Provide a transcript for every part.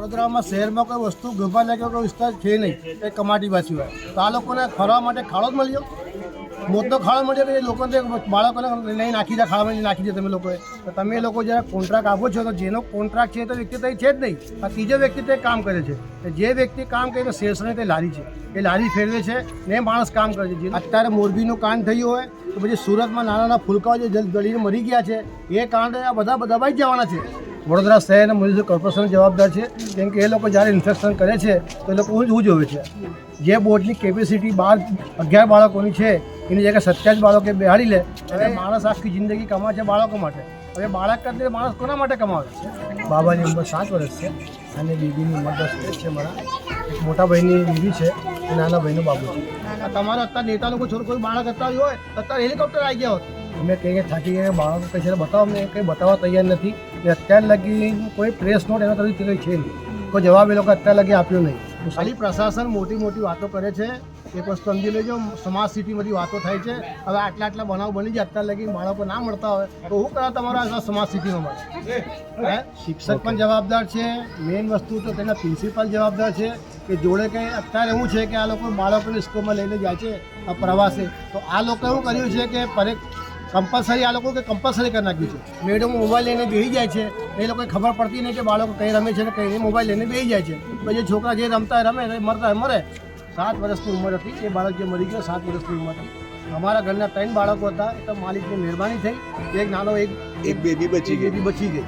વડોદરામાં શહેરમાં કોઈ વસ્તુ ગભા લાગ્યો કોઈ વિસ્તાર છે નહીં, એ કમાટી બાજુ હોય. તો આ લોકોને ફરવા માટે ખાડો જ મળ્યો. મોટો ખાડો મળ્યો કે એ લોકોને બાળકોને નહીં નાખી દે, ખાડામાં લઈ નાખી દે તમે લોકોએ. તો તમે લોકો જ્યારે કોન્ટ્રાક્ટ આપો છો, તો જેનો કોન્ટ્રાક્ટ છે તો વ્યક્તિ તો છે જ નહીં. આ ત્રીજો વ્યક્તિ તે કામ કરે છે. જે વ્યક્તિ કામ કરે તો શેષને તે લારી છે. એ લારી ફેરવે છે ને માણસ કામ કરે છે. અત્યારે મોરબીનું કાંડ થયું હોય, તો પછી સુરતમાં નાના નાના ફૂલકાઓ જે જલ ગળીને મરી ગયા છે, એ કાંડ આ બધા દબાઈ જવાના છે. વડોદરા શહેર અને મ્યુનિસિપલ કોર્પોરેશન જવાબદાર છે. કેમ કે એ લોકો જ્યારે ઇન્ફેક્શન કરે છે તો એ લોકો હું જોવે છે. જે બોર્ડની કેપેસિટી બાર અગિયાર બાળકોની છે એની જગ્યાએ સત્યાવીસ બાળકો બેહાડી લે અને માણસ આખી જિંદગી કમાવે છે બાળકો માટે. હવે બાળક કરતી માણસ કોના માટે કમાવે છે? બાબાની ઉંમર સાત વર્ષ છે અને બીબીની ઉંમર દસ વર્ષ છે મારા. એક મોટા ભાઈની બીબી છે અને નાના ભાઈનો બાબુ છે. આ તમારા અત્યારે નેતા લોકો છોડ કોઈ બાળક અત્યારે હોય તો અત્યારે હેલિકોપ્ટર આવી ગયા હોત. અમે કહીએ થાકી ગયા બાળકો કહે છે બતાવો અમને કંઈ બતાવવા તૈયાર નથી. ને અત્યાર લગી કોઈ પ્રેસ નોટ એના તરફથી કંઈ છે નહીં. કોઈ જવાબ એ લોકો અત્યાર લગી આપ્યો નહીં. ખાલી પ્રશાસન મોટી મોટી વાતો કરે છે. એક વસ્તુ સમજી લેજો. સ્માર્ટ સિટી બધી વાતો થાય છે. હવે આટલા આટલા બનાવ બની જાય અત્યાર લગી બાળકો ના મળતા હોય, તો હું કરા તમારા સ્માર્ટ સિટીમાં મળે? શિક્ષક પણ જવાબદાર છે. મેઇન વસ્તુ તો તેના પ્રિન્સિપાલ જવાબદાર છે કે જોડે કે અત્યારે એવું છે કે આ લોકો બાળકોને સ્કૂલમાં લઈને જાય છે પ્રવાસે. તો આ લોકો એવું કર્યું છે કે પરે કમ્પલસરી આ લોકો કે કમ્પલસરી કરી નાખ્યું છે. મેડમ મોબાઈલ લઈને બેસી જાય છે. એ લોકોને ખબર પડતી નહીં કે બાળકો કઈ રમે છે ને કઈ નહીં. મોબાઈલ લઈને બેસી જાય છે. પછી છોકરા જે રમતા રમે એ મરતા મરે. સાત વર્ષની ઉંમર હતી. એ બાળક જે મરી ગયો સાત વર્ષની ઉંમર હતી. અમારા ઘરના ત્રણ બાળકો હતા. એ તો માલિકની મહેરબાની થઈ. એક નાનો એક એક બેબી બચી ગઈ. બેબી બચી ગઈ.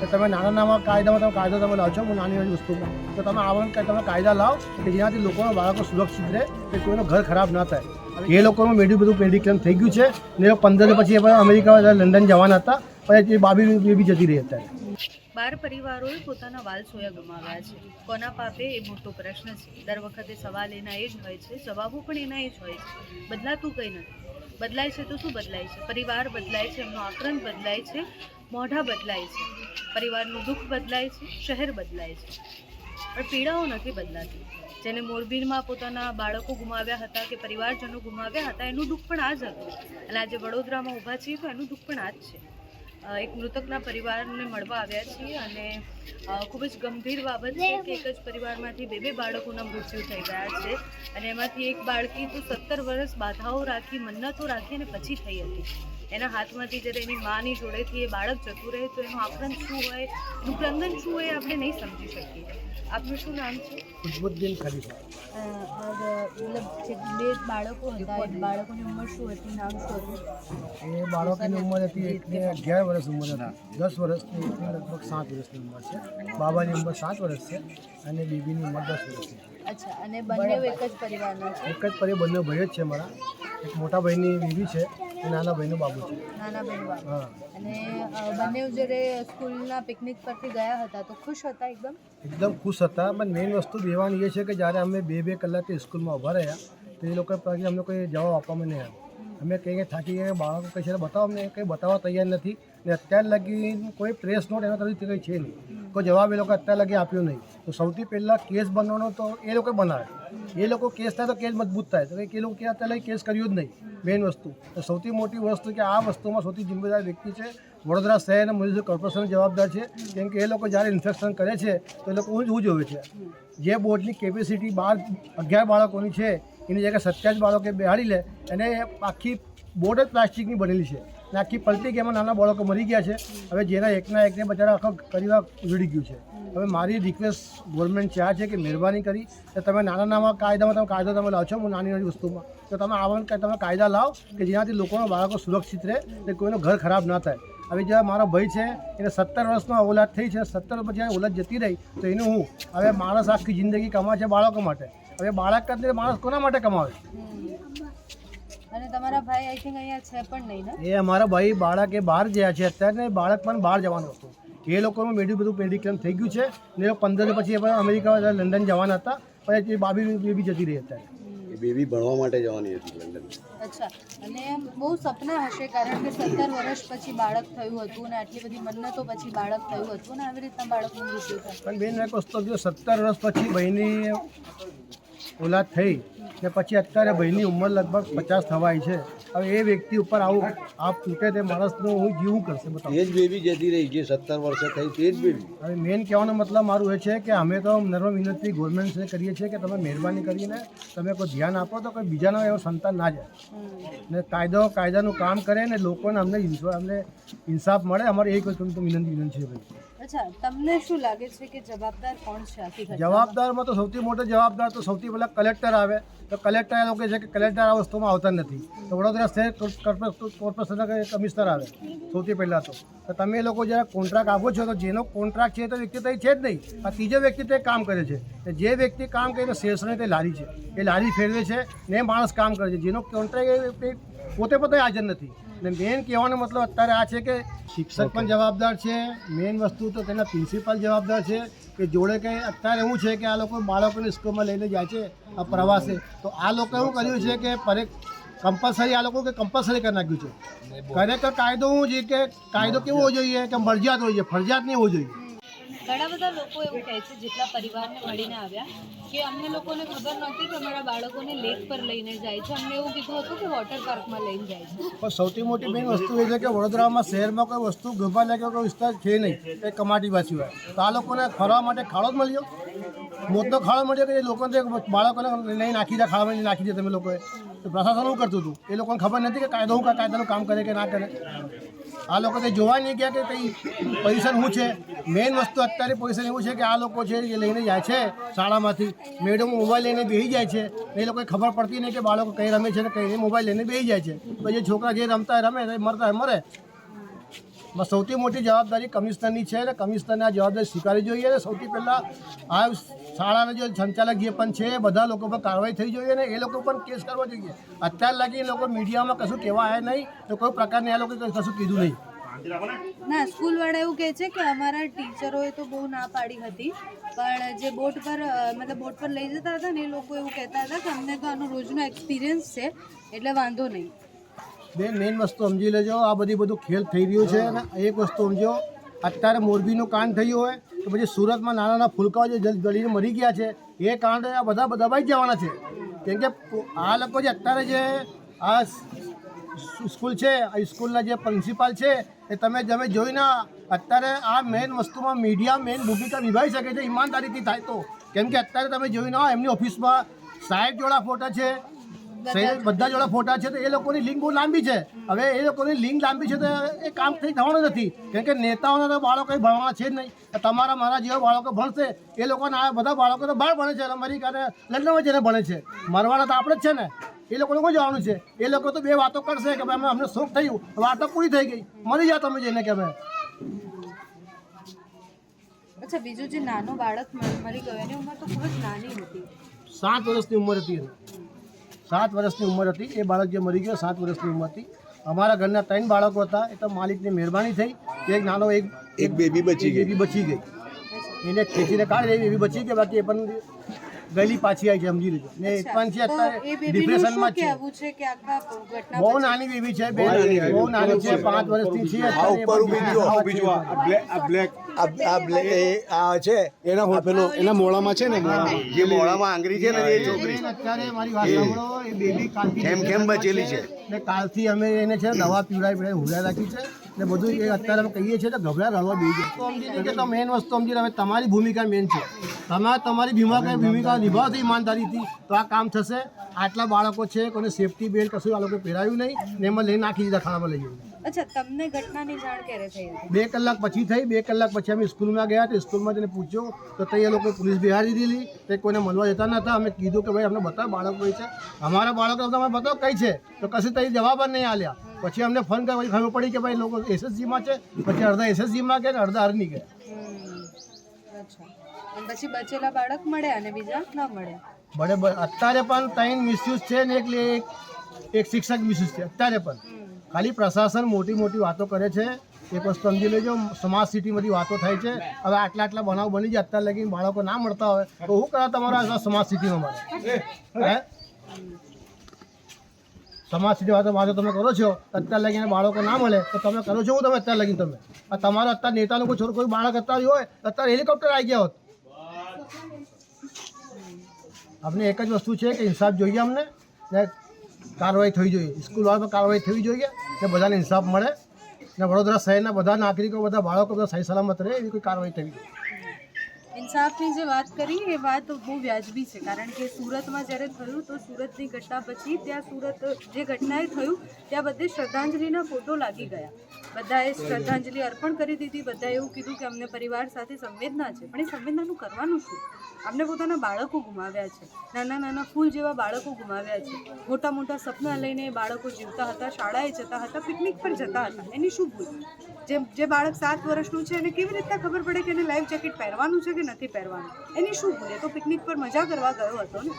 તો તમે નાના નાના કાયદામાં તમે કાયદો તમે લાવ છો હું નાની નાની વસ્તુમાં. તો તમે કે તમે કાયદા લાવો કે જેનાથી લોકોના બાળકો સુરક્ષિત રહે કે કોઈનું ઘર ખરાબ ના થાય. એ લોકોનું મેડિકલ બધું મેડિક્લેમ થઈ ગયું છે. ને પંદર પછી અમેરિકા લંડન જવાના હતા. પણ એ બાબી બેબી જતી રહી હતા બાર પરિવારોએ પોતાના વાલ સોયા ગુમાવ્યા છે. કોના પાપે એ મોટો પ્રશ્ન છે. દર વખતે સવાલ એના એ જ હોય છે, જવાબો પણ એના એ જ હોય છે. બદલાતું કંઈ નથી. બદલાય છે તો શું બદલાય છે? પરિવાર બદલાય છે, એમનો આક્રંદ બદલાય છે, મોઢા બદલાય છે. પરિવારનું દુઃખ બદલાય છે, શહેર બદલાય છે. પણ પીડાઓ નથી બદલાતી. જેને મોરબીમાં પોતાના બાળકો ગુમાવ્યા હતા કે પરિવારજનો ગુમાવ્યા હતા, એનું દુઃખ પણ આ જ હતું. અને આજે વડોદરામાં ઊભા છીએ તો એનું દુઃખ પણ આ જ છે. એક મૃતકના પરિવારને મળવા આવ્યા છીએ અને ખૂબ જ ગંભીર બાબત છે કે એક જ પરિવારમાંથી બે બે બાળકોના મૃત્યુ થઈ ગયા છે અને એમાંથી એક બાળકી તો સત્તર વર્ષ બાધાઓ રાખી, મન્નતો રાખી અને પછી થઈ હતી. એના હાથમાંથી જ્યારે એની માની જોડેથી એ બાળક જતું રહે તો એનું આક્રંદ શું હોય એનું ક્રંદન શું હોય એ આપણે નહીં સમજી શકીએ. આપનું શું નામ છે? ખુશબુદ્દીન ખલીફા મતલબ જે બે બાળકો હતા એ બાળકોની ઉંમર શું હતી નામ શું હતું? એ બાળકોની ઉંમર હતી એકને અગિયાર વર્ષ ઉંમર હતા. દસ વર્ષની એકની લગભગ સાત વર્ષની ઉંમર છે. બાબાની ઉંમર સાત વર્ષ છે અને બીબીની ઉંમર દસ વર્ષ છે. અચ્છા અને બંને એક જ પરિવારના છે? એક જ પરિવાર બંને ભાઈ જ છે મારા. એક મોટા ભાઈની બીબી છે. નાના ભાઈનો બાબુ છે. નાના બાળક અને બંને જ્યારે સ્કૂલના પિકનિક પરથી ગયા હતા તો ખુશ હતા એકદમ? એકદમ ખુશ હતા પણ મેઇન વસ્તુ બેવાની એ છે કે જ્યારે અમે બે બે કલાકથી સ્કૂલમાં ઊભા રહ્યા તો એ લોકો પાસે અમને કોઈ જવાબ આપવામાં નહીં આવ્યો. અમે કંઈ થાકી ગયા, બાળકો કહે છે, બતાવો અમને, કંઈ બતાવવા તૈયાર નથી. ને અત્યાર લગી કોઈ પ્રેસ નોટ એના તરફથી કંઈ છે નહીં. કોઈ જવાબ એ લોકો અત્યાર લગી આપ્યો નહીં. તો સૌથી પહેલાં કેસ બનવાનો તો એ લોકો બનાવે. એ લોકો કેસ થાય તો કેસ મજબૂત થાય. તો એ લોકો કે અત્યારે કેસ કર્યું જ નહીં મેઇન વસ્તુ. તો સૌથી મોટી વસ્તુ કે આ વસ્તુમાં સૌથી જિમ્મેદાર વ્યક્તિ છે વડોદરા શહેર અને મ્યુનિસિપલ કોર્પોરેશન જવાબદાર છે. કેમ કે એ લોકો જ્યારે ઇન્ફેક્શન કરે છે, તો એ લોકો હું જોવે છે. જે બોર્ડની કેપેસિટી બાર અગિયાર બાળકોની છે એની જગ્યાએ સત્યાવીસ બાળકે બેહાડી લે અને આખી બોર્ડ જ પ્લાસ્ટિકની બનેલી છે. અને આખી પલટી ગઈ એમાં નાના બાળકો મરી ગયા છે. હવે જેના એકના એકને બચારા આખો પરિવાર ઉજળી ગયું છે. હવે મારી રિક્વેસ્ટ ગવર્મેન્ટ છે છે કે મહેરબાની કરી કે તમે નાના નાના કાયદામાં તમે કાયદો તમે લાવો છો નાની નાની વસ્તુમાં. તો તમે આવા તમે કાયદા લાવો કે જેનાથી લોકોના બાળકો સુરક્ષિત રહે કે કોઈનું ઘર ખરાબ ના થાય. હવે જે મારો ભાઈ છે, એને સત્તર વર્ષનો ઓલાદ થઈ છે, સત્તર પછી ઓલાદ જતી રહી તો એનું હું. હવે માણસ આખી જિંદગી કમાય છે બાળકો માટે. હવે બાળક કરતી માણસ કોના માટે કમાવે? અને તમારા ભાઈ આઈ થિંક અહીંયા છે પણ નહીં ને? એ અમારા ભાઈ બાળક એ બહાર ગયા છે અત્યારે બાળક પણ બહાર જવાનું હતું. એ લોકોનું મેડિકલ બધું મેડિક્લેમ થઈ ગયું છે ને પંદર પછી એ પણ અમેરિકા લંડન જવાના હતા. પણ એ બાબી બેબી જતી રહી અત્યારે. એ બેબી ભણવા માટે જવાની હતી લંડન. અચ્છા. અને બહુ સપના હશે કારણ કે સત્તર વર્ષ પછી બાળક થયું હતું અને આટલી બધી મન્નતો પછી બાળક થયું હતું અને આવી રીતના બાળકનું મૃત્યુ થયું. પણ બેન જો સત્તર વર્ષ પછી ભાઈની ઓલાદ થઈ ને પછી અત્યારે ભાઈની ઉંમર લગભગ પચાસ થવાય છે. હવે એ વ્યક્તિ ઉપર આવું આપ તૂટે તે માણસનું હું જીવું કરશે બતાવો. એ જ બેબી જતી રહી જે સત્તર વર્ષે થઈ તે જ બેબી. હવે મેઇન કહેવાનો મતલબ મારું એ છે કે અમે તો નર્મ વિનંતી ગવર્મેન્ટને કરીએ છીએ કે તમે મહેરબાની કરીને તમે કોઈ ધ્યાન આપો તો કોઈ બીજાનો એવો સંતાન ના જાય. ને કાયદો કાયદાનું કામ કરે ને લોકોને અમને અમને ઇન્સાફ મળે. અમારે એક કોઈ તો વિનંતી વિનંતી છે ભાઈ. જવાબદાર કોણ જવાબદારમાં તો સૌથી મોટો જવાબદાર તો સૌથી પહેલાં કલેક્ટર આવે. તો કલેક્ટર એ લોકો છે કે કલેક્ટર આ વસ્તુમાં આવતા નથી. તો વડોદરા શહેર કોર્પોરેશનના કમિશનર આવે, સૌથી પહેલાં તો. તો તમે લોકો જ્યારે કોન્ટ્રાક્ટ આપો છો, તો જેનો કોન્ટ્રાક્ટ છે તો વ્યક્તિ તો છે જ નહીં. આ ત્રીજો વ્યક્તિ તે કામ કરે છે. તો જે વ્યક્તિ કામ કરે છે શેષને તે લારી છે. એ લારી ફેરવે છે ને માણસ કામ કરે છે. જેનો કોન્ટ્રાક્ટ એ પોતે પોતે હાજર નથી. અને મેન કહેવાનો મતલબ અત્યારે આ છે કે શિક્ષક પણ જવાબદાર છે. મેઇન વસ્તુ તો તેના પ્રિન્સિપાલ જવાબદાર છે કે જોડે કે અત્યારે એવું છે કે આ લોકો બાળકોને સ્કૂલમાં લઈને જાય છે આ પ્રવાસે. તો આ લોકો એવું કર્યું છે કે પરે કમ્પલસરી આ લોકો કે કમ્પલસરી કરી નાખ્યું છે. ખરેખર કાયદો શું છે કે કાયદો કેવો હોવો જોઈએ? કે મરજિયાત હોય છે ફરજિયાત નહીં હોવો જોઈએ. ઘણા બધા લોકો એવું કહે છે, જેટલા પરિવારને મળીને આવ્યા, કે અમને લોકોને ખબર નહોતી કે અમારા બાળકોને લેક પર લઈને જાય છે. અમને એવું કીધું હતું કે વોટર પાર્કમાં લઈને જાય છે. પણ સૌથી મોટી મેઇન વસ્તુ એ છે કે વડોદરામાં શહેરમાં કોઈ વસ્તુ ગભા લાગે કોઈ વિસ્તાર છે નહીં, એ કમાટી હોય. તો આ લોકોને ફરવા માટે ખાડો જ મળ્યો? મોટો ખાડો મળ્યો કે એ લોકોને બાળકોને લઈ નાખી દે, ખાડામાં નાખી દે તમે લોકોએ? તો પ્રશાસન શું કરતું હતું? એ લોકોને ખબર નથી કે કાયદો કાયદાનું કામ કરે કે ના કરે? આ લોકો તે જોવા નહીં ગયા કે કંઈ પોઝિશન શું છે? મેઇન વસ્તુ અત્યારે પોઝિશન એવું છે કે આ લોકો છે એ લઈને જાય છે શાળામાંથી. મેડમ મોબાઈલ લઈને બેસી જાય છે. એ લોકોને ખબર પડતી નહીં કે બાળકો કઈ રમે છે ને કઈ મોબાઈલ લઈને બેસી જાય છે. પછી છોકરા જે રમતા, રમે, મરતા, મરે સૌથી મોટી જવાબદારી કમિશનરની છે અને કમિશનરને આ જવાબદારી સ્વીકારવી જોઈએ અને સૌથી પહેલાં આ શાળાના જે સંચાલક જે પણ છે, બધા લોકો પર કાર્યવાહી થઈ જોઈએ અને એ લોકો પણ કેસ કરવા જોઈએ. અત્યાર લગી એ લોકો મીડિયામાં કશું કહેવા આવ્યા નહીં, તો કોઈ પ્રકારની આ લોકો કશું કીધું નહીં. ના, સ્કૂલવાળા એવું કહે છે કે અમારા ટીચરોએ તો બહુ ના પાડી હતી, પણ જે બોટ પર મતલબ બોટ પર લઈ જતા હતા ને એ લોકો એવું કહેતા હતા કે અમને તો આનો રોજનો એક્સપિરિયન્સ છે, એટલે વાંધો નહીં. બેન મેઇન વસ્તુ સમજી લેજો, આ બધી બધું ખેલ થઈ રહ્યું છે અને એક વસ્તુ સમજો, અત્યારે મોરબીનું કાંડ થયું હોય તો પછી સુરતમાં નાના નાના ફૂલકાઓ જે જલ- જલીને મરી ગયા છે, એ કાંડ આ બધા દબાઈ જ જવાના છે. કેમ કે આ લોકો જે અત્યારે જે આ સ્કૂલ છે, આ સ્કૂલના જે પ્રિન્સિપાલ છે, એ તમે તમે જોઈ ના, અત્યારે આ મેઇન વસ્તુમાં મીડિયા મેઇન ભૂમિકા નિભાવી શકે છે, ઈમાનદારીથી થાય તો. કેમ કે અત્યારે તમે જોઈ ના એમની ઓફિસમાં સાહેબ જોડા ફોટા છે બધા જોડે ફોટા છે તો એ લોકોની લિંક બહુ લાંબી છે. હવે એ લોકોની લિંક લાંબી છે તો એ કામ થઈ થવાનું નથી. કેમ કે નેતાઓના તો બાળકો ભણવાના છે જ નહીં. તમારા મારા જેવા બાળકો ભણશે એ લોકોના બધા બાળકો તો બહાર ભણે છે. અમેરિકા અને લંડનમાં જઈને ભણે છે. મરવાના તો આપણે જ છે ને. એ લોકોને કોઈ જવાનું છે. એ લોકો તો બે વાતો કરશે કે ભાઈ અમે અમને શોખ થયું વાતો પૂરી થઈ ગઈ. મરી જાઓ તમે જઈને કે ભાઈ. અચ્છા બીજું જે નાનો બાળક મરી ગયો એની ઉંમર તો ખૂબ જ નાની હતી. સાત વર્ષની ઉંમર હતી સાત વર્ષની ઉંમર હતી. એ બાળક જે મરી ગયો સાત વર્ષની ઉંમર હતી. અમારા ઘરના ત્રણ બાળકો હતા. એ તો માલિકની મહેરબાની થઈ. કે એક નાનો એક એક બેબી બચી ગઈ. બેબી બચી ગઈ. એને ખેંચીને કાઢી એવી બચી ગઈ. બાકી એ પણ ગયેલી પાછી આવી છે સમજી લીધું ને એક પણ છે અત્યારે ડિપ્રેશનમાં જ છે. કહેવું છે કે આખા ઘટના બહુ નાની બેબી છે બે બહુ નાની છે પાંચ વર્ષની છે આ ઉપર ઊભી પણ જો, ઊભી જો. આ બ્લેક આ બ્લેક એ આ છે. એના પેલો એના મોળામાં છે ને જે મોળામાં આંગળી છે ને એ છોકરી. અત્યારે મારી વાત સાંભળો એ બેબી કાલથી કેમ કેમ બચેલી છે? ને કાલથી અમે એને છે દવા પીવડાવી પીવડાવી હુડા રાખી છે. ને બધું એ અત્યારે અમે કહીએ છીએ તો ગભરા રડવા બેસી જાય તો સમજી કે તો મેન વસ્તુ સમજી હવે તમારી ભૂમિકા મેન છે. તમે તમારી ભૂમિકા ભૂમિકા નિભાવતી ઈમાનદારીથી તો આ કામ થશે. આટલા બાળકો છે કોઈને સેફટી બેલ્ટ કશું આ લોકો પહેરાયું નહીં ને એમાં લઈ નાખી દીધા ખાણામાં લઈ જઈને અચ્છા તમને ઘટનાની જાણ ક્યારે થઈ બે કલાક પછી થઈ બે કલાક પછી અમે સ્કૂલમાં ગયા તો સ્કૂલમાં જઈને પૂછ્યું તો તે એ લોકો પોલીસ બિહારી દીધી તે કોઈને મળવા જતા નતા અમે કીધું કે ભાઈ અમને બતાવો બાળક કોઈ છે. અમારા બાળકો તમે બતાવો કઈ છે? તો કશું તઈ જવાબ જ નહીં આલ્યા. પછી અમને ફોન કરવા ખબર પડી કે ભાઈ લોકો એસએસજીમાં છે. પછી અડધા એસએસજીમાં ગયા ને અડધા હરની ગયા. પછી બચેલા બાળક મળ્યા અને બીજા ન મળ્યા? બડે અત્યારે પણ ત્રણ મિસયુઝ છે ને એક એક એક શિક્ષક મિસયુઝ છે. અત્યારે પણ. ખાલી પ્રશાસન મોટી મોટી વાતો કરે છે. એક વસ્તુ સમજી લેજો સ્માર્ટ સિટીમાંથી વાતો થાય છે. હવે આટલા આટલા બનાવ બની જાય, અત્યારે લગી બાળકો ના મળતા હોય, તો શું કરે તમારા સ્માર્ટ સિટીમાં હે? સમાજ સિટી વાતો વાતો તમે કરો છો, અત્યારે લગીને બાળકો ના મળે, તો તમે કરો છો હું તમે અત્યારે લગીને તમે? આ તમારો અત્યારે નેતાનું કોઈ છોડ, કોઈ બાળક અત્યારે હોય, અત્યારે હેલિકોપ્ટર આવી ગયા હોત. આપણે એક જ વસ્તુ છે કે ઇન્સાફ જોઈએ અમને કાર્યવાહી થવી જોઈએ. સ્કૂલવાળા પર કાર્યવાહી થવી જોઈએ ને બધાને ઇન્સાફ મળે ને વડોદરા શહેરના બધા નાગરિકો, બધા બાળકો બધા સહી સલામત રહે એવી કોઈ કાર્યવાહી થવી જોઈએ. ઇન્સાફની જે વાત કરી, એ વાત બહુ વ્યાજબી છે. કારણ કે સુરતમાં જ્યારે થયું તો સુરતની ઘટના પછી ત્યાં સુરત જે ઘટનાએ થયું, ત્યાં બધે શ્રદ્ધાંજલિના ફોટો લાગી ગયા. બધાએ શ્રદ્ધાંજલિ અર્પણ કરી દીધી. બધાએ એવું કીધું કે અમને પરિવાર સાથે સંવેદના છે. પણ એ સંવેદનાનું કરવાનું શું? અમને પોતાના બાળકો ગુમાવ્યા છે. નાના નાના ફૂલ જેવા બાળકો ગુમાવ્યા છે. મોટા મોટા સપના લઈને એ બાળકો જીવતા હતા, શાળાએ જતા હતા, પિકનિક પર જતા હતા. એની શું ભૂલ? જે જે બાળક સાત વર્ષનું છે એને કેવી રીતના ખબર પડે કે એને લાઈફ જેકેટ પહેરવાનું છે કે નથી પહેરવાનું? એની શું ભૂલ? તો પિકનિક પર મજા કરવા ગયો હતો ને.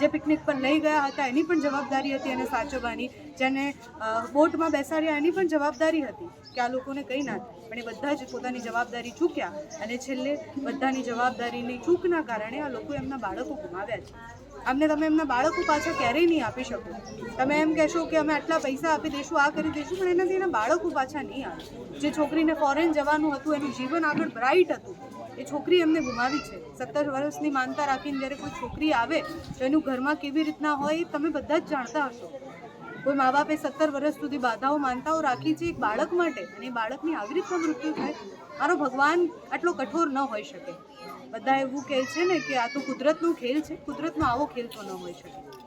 જે પિકનિક પર લઈ ગયા હતા, એની પણ જવાબદારી હતી એને સાચવવાની. જેને બોટમાં બેસાડ્યા એની પણ જવાબદારી હતી કે આ લોકોને કંઈ ના પણ એ બધા જ પોતાની જવાબદારી ચૂક્યા અને છેલ્લે બધાની જવાબદારીની ચૂકના કારણે આ લોકો એમના બાળકો ગુમાવ્યા છે. અમને તમે એમના બાળકો પાછા ક્યારેય નહીં આપી શકો. તમે એમ કહેશો કે અમે આટલા પૈસા આપી દઈશું આ કરી દઈશું પણ એનાથી એના બાળકો પાછા નહીં આવે. જે છોકરીને ફોરેન જવાનું હતું, એનું જીવન આગળ બ્રાઇટ હતું. એ છોકરી એમને ગુમાવી છે. સત્તર વર્ષની માનતા રાખીને જ્યારે કોઈ છોકરી આવે તો એનું ઘરમાં કેવી રીતના હોય તમે બધા જ જાણતા હશો. કોઈ મા બાપે સત્તર વર્ષ સુધી બાધાઓ, માનતાઓ રાખી છે એક બાળક માટે અને એ બાળકની આવી રીતના મૃત્યુ થાય, મારો ભગવાન આટલો કઠોર ન હોઈ શકે. બધા એવું કહે છે ને કે આ તો કુદરતનો ખેલ છે, કુદરતનો આવો ખેલ તો ન હોઈ શકે.